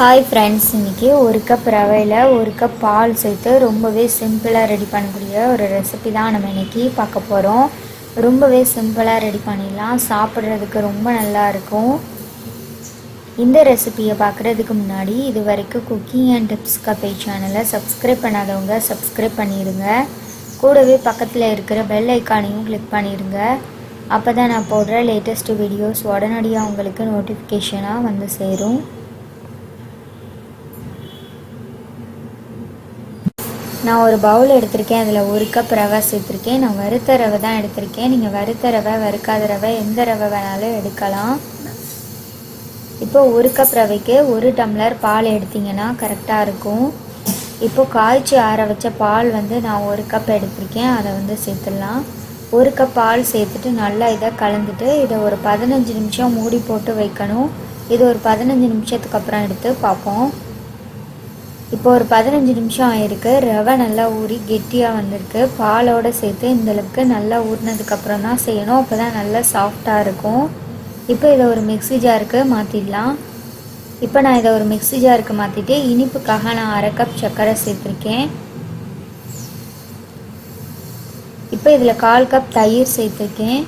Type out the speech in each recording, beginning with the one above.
Hi friends இன்றைக்கி ஒரு cup ரவையில் ஒரு கப் பால் சேர்த்து ரொம்பவே சிம்பிளாக ரெடி பண்ணக்கூடிய ஒரு ரெசிபி தான் நம்ம இன்றைக்கி பார்க்க போகிறோம் ரொம்பவே சிம்பிளாக ரெடி பண்ணிடலாம். சாப்பிட்றதுக்கு ரொம்ப நல்லா இருக்கும். இந்த ரெசிபியை பார்க்குறதுக்கு முன்னாடி இது வரைக்கும் குக்கிங் அண்ட் டிப்ஸ் கப்பை சேனலை சப்ஸ்கிரைப் பண்ணாதவங்க சப்ஸ்கிரைப் பண்ணிடுங்க கூடவே பக்கத்தில் இருக்கிற பெல் ஐக்கானையும் கிளிக் பண்ணிடுங்க அப்போ தான் நான் போடுற லேட்டஸ்ட் வீடியோஸ் உடனடியாக உங்களுக்கு நோட்டிஃபிகேஷனாக வந்து சேரும். நான் ஒரு பவுல் எடுத்திருக்கேன் அதில் ஒரு கப் ரவை சேர்த்துருக்கேன். நான் வறுத்த ரவை தான் எடுத்திருக்கேன். நீங்கள் வறுத்த ரவை வறுக்காத ரவை எந்த ரவை வேணாலும் எடுக்கலாம். இப்போ ஒரு கப் ரவைக்கு ஒரு டம்ளர் பால் எடுத்தீங்கன்னா கரெக்டாக இருக்கும். இப்போ காய்ச்சி ஆற வச்ச பால் வந்து நான் ஒரு கப் எடுத்திருக்கேன். அதை வந்து சேர்த்துடலாம். ஒரு கப் பால் சேர்த்துட்டு நல்லா இதை கலந்துட்டு இதை ஒரு பதினஞ்சு நிமிஷம் மூடி போட்டு வைக்கணும். இது ஒரு பதினஞ்சு நிமிஷத்துக்கு அப்புறம் எடுத்து பார்ப்போம். இப்போ ஒரு பதினஞ்சு நிமிஷம் ஆயிருக்கு. ரவை நல்லா ஊறி கெட்டியாக வந்திருக்கு. பாலோடு சேர்த்து இந்தளவுக்கு நல்லா ஊறினதுக்கப்புறம் தான் செய்யணும். அப்போ தான் நல்லா சாஃப்டாக இருக்கும். இப்போ இதை ஒரு மிக்ஸி ஜாருக்கு மாற்றிடலாம் இப்போ நான் இதை ஒரு மிக்ஸி ஜாருக்கு மாற்றிட்டு இனிப்புக்காக நான் அரை கப் சர்க்கரை சேர்த்துருக்கேன். இப்போ இதில் கால் கப் தயிர் சேர்த்துருக்கேன்.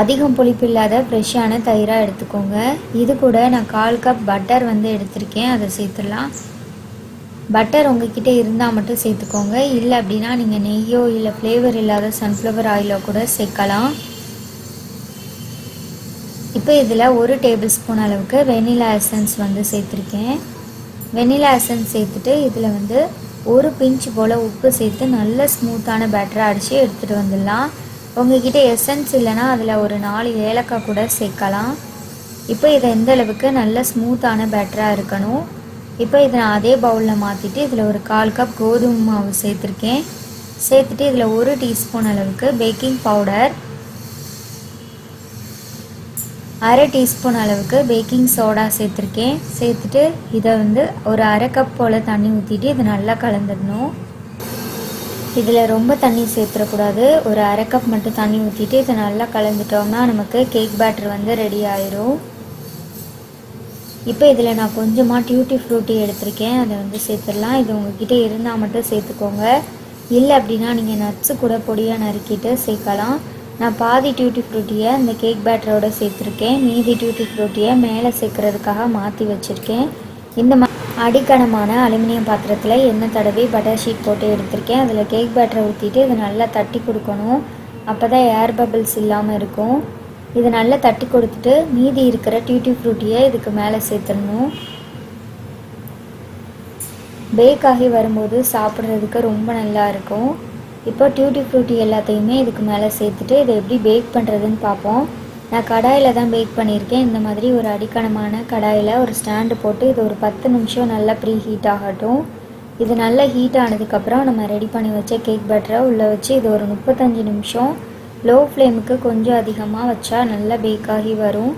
அதிகம் புளிப்பு இல்லாத ஃப்ரெஷ்ஷான தயிராக எடுத்துக்கோங்க. இது கூட நான் கால் கப் பட்டர் வந்து எடுத்திருக்கேன். அதை சேர்த்துடலாம். பட்டர் உங்ககிட்ட இருந்தால் மட்டும் சேர்த்துக்கோங்க. இல்லை அப்படின்னா நீங்கள் நெய்யோ இல்லை ஃப்ளேவர் இல்லாத சன்ஃப்ளவர் ஆயிலோ கூட சேர்க்கலாம். இப்போ இதில் ஒரு டேபிள் ஸ்பூன் அளவுக்கு வெனிலா எசன்ஸ் வந்து சேர்த்துருக்கேன். வெனிலா எசன்ஸ் சேர்த்துட்டு இதில் வந்து ஒரு பிஞ்ச் போல் உப்பு சேர்த்து நல்ல ஸ்மூத்தான பேட்டரை அடித்து எடுத்துகிட்டு வந்துடலாம். உங்ககிட்ட எசன்ஸ் இல்லைன்னா அதில் ஒரு நாலு ஏலக்காய் கூட சேர்க்கலாம். இப்போ இதை எந்த அளவுக்கு நல்ல ஸ்மூத்தான பேட்டராக இருக்கணும்? இப்போ இதை நான் அதே பவுலில் மாற்றிட்டு இதில் ஒரு கால் கப் கோதுமை மாவு சேர்த்துருக்கேன். சேர்த்துட்டு இதில் ஒரு டீஸ்பூன் அளவுக்கு பேக்கிங் பவுடர் அரை டீஸ்பூன் அளவுக்கு பேக்கிங் சோடா சேர்த்துருக்கேன். சேர்த்துட்டு இதை வந்து ஒரு அரை கப் போல் தண்ணி ஊற்றிட்டு இதை நல்லா கலந்துடணும். இதில் ரொம்ப தண்ணி சேர்த்துடக்கூடாது. ஒரு அரை கப் மட்டும் தண்ணி ஊற்றிட்டு இதை நல்லா கலந்துட்டோம்னா நமக்கு கேக் பேட்டர் வந்து ரெடி ஆயிரும். இப்போ இதில் நான் கொஞ்சமாக டியூட்டி ஃப்ரூட்டி எடுத்திருக்கேன். அதை வந்து சேர்த்துடலாம். இது உங்ககிட்ட இருந்தால் மட்டும் சேர்த்துக்கோங்க. இல்லை அப்படின்னா நீங்கள் நட்ஸு கூட பொடியாக நறுக்கிட்டு சேர்க்கலாம். நான் பாதி டியூட்டி ஃப்ரூட்டியை இந்த கேக் பேட்டரோட சேர்த்துருக்கேன். மீதி டியூட்டி ஃப்ரூட்டியை மேலே சேர்க்குறதுக்காக மாற்றி வச்சுருக்கேன். இந்த மா அடிக்கணமான அலுமினியம் பாத்திரத்தில் எண்ணெய் தடவி பட்டர் ஷீட் போட்டு எடுத்திருக்கேன். அதில் கேக் பேட்டரை ஊற்றிட்டு இதை நல்லா தட்டி கொடுக்கணும். அப்போ தான் ஏர் பபிள்ஸ் இல்லாமல் இருக்கும். இதை நல்லா தட்டி கொடுத்துட்டு மீதி இருக்கிற டியூட்டி ஃப்ரூட்டியை இதுக்கு மேலே சேர்த்துடணும். பேக் ஆகி வரும்போது சாப்பிட்றதுக்கு ரொம்ப நல்லா இருக்கும். இப்போ டியூட்டி ஃப்ரூட்டி எல்லாத்தையுமே இதுக்கு மேலே சேர்த்துட்டு இதை எப்படி பேக் பண்ணுறதுன்னு பார்ப்போம். நான் கடாயில் தான் பேக் பண்ணியிருக்கேன். இந்த மாதிரி ஒரு அடிக்கணமான கடாயில் ஒரு ஸ்டாண்டு போட்டு இது ஒரு பத்து நிமிஷம் நல்லா ப்ரீ ஹீட் ஆகட்டும். இது நல்லா ஹீட் ஆனதுக்கப்புறம் நம்ம ரெடி பண்ணி வச்ச கேக் பட்டரை உள்ளே வச்சு இது ஒரு முப்பத்தஞ்சு நிமிஷம் லோ ஃப்ளேமுக்கு கொஞ்சம் அதிகமாக வச்சா நல்லா பேக் ஆகி வரும்.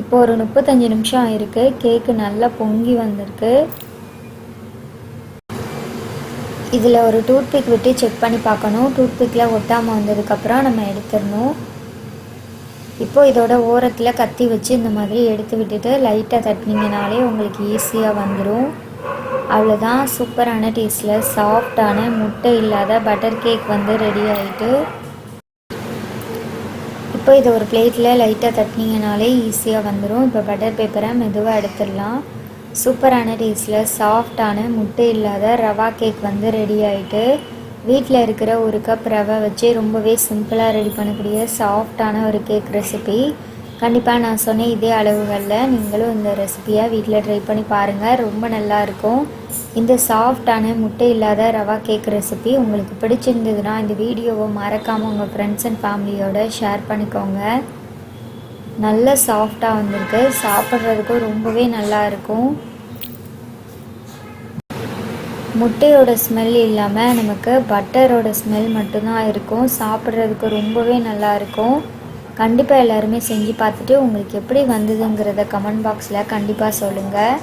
இப்போ ஒரு முப்பத்தஞ்சு நிமிஷம் ஆயிருக்கு. கேக்கு நல்லா பொங்கி வந்திருக்கு. இதில் ஒரு டூத்பிக் விட்டு செக் பண்ணி பார்க்கணும். டூத்பிக்கில் ஒட்டாமல் வந்ததுக்கப்புறம் நம்ம எடுத்துடணும். இப்போது இதோட ஓரத்தில் கத்தி வச்சு இந்த மாதிரி எடுத்து விட்டுட்டு லைட்டாக தட்டினீங்கனாலே உங்களுக்கு ஈஸியாக வந்துடும் அவ்வளோதான் சூப்பரான டேஸ்ட்டில் சாஃப்டான முட்டை இல்லாத பட்டர் கேக் வந்து ரெடி ஆகிட்டு இப்போ இதை ஒரு பிளேட்டில் லைட்டாக தட்டினீங்கனாலே ஈஸியாக வந்துடும். இப்போ பட்டர் பேப்பரை மெதுவாக எடுத்துடலாம். சூப்பரான டேஸில் சாஃப்டான முட்டை இல்லாத ரவா கேக் வந்து ரெடி ஆகிட்டு வீட்டில் இருக்கிற ஒரு கப் ரவை வச்சு ரொம்பவே சிம்பிளாக ரெடி பண்ணக்கூடிய சாஃப்டான ஒரு கேக் ரெசிபி. கண்டிப்பாக நான் சொன்ன இதே அளவுகளில் நீங்களும் இந்த ரெசிபியை வீட்டில் ட்ரை பண்ணி பாருங்கள் ரொம்ப நல்லாயிருக்கும் இந்த சாஃப்டான முட்டை இல்லாத ரவா கேக் ரெசிபி உங்களுக்கு பிடிச்சிருந்ததுன்னா இந்த வீடியோவை மறக்காமல் உங்கள் ஃப்ரெண்ட்ஸ் அண்ட் ஃபேமிலியோட ஷேர் பண்ணிக்கோங்க. நல்ல சாஃப்டாக வந்திருக்கு. சாப்பிட்றதுக்கும் ரொம்பவே நல்லா இருக்கும். முட்டையோட ஸ்மெல் இல்லாமல் நமக்கு பட்டரோட ஸ்மெல் மட்டும்தான் இருக்கும். சாப்பிட்றதுக்கு ரொம்பவே நல்லாயிருக்கும் கண்டிப்பாக எல்லாருமே செஞ்சு பார்த்துட்டு உங்களுக்கு எப்படி வந்ததுங்கிறத கமெண்ட் பாக்ஸில் கண்டிப்பாக சொல்லுங்கள்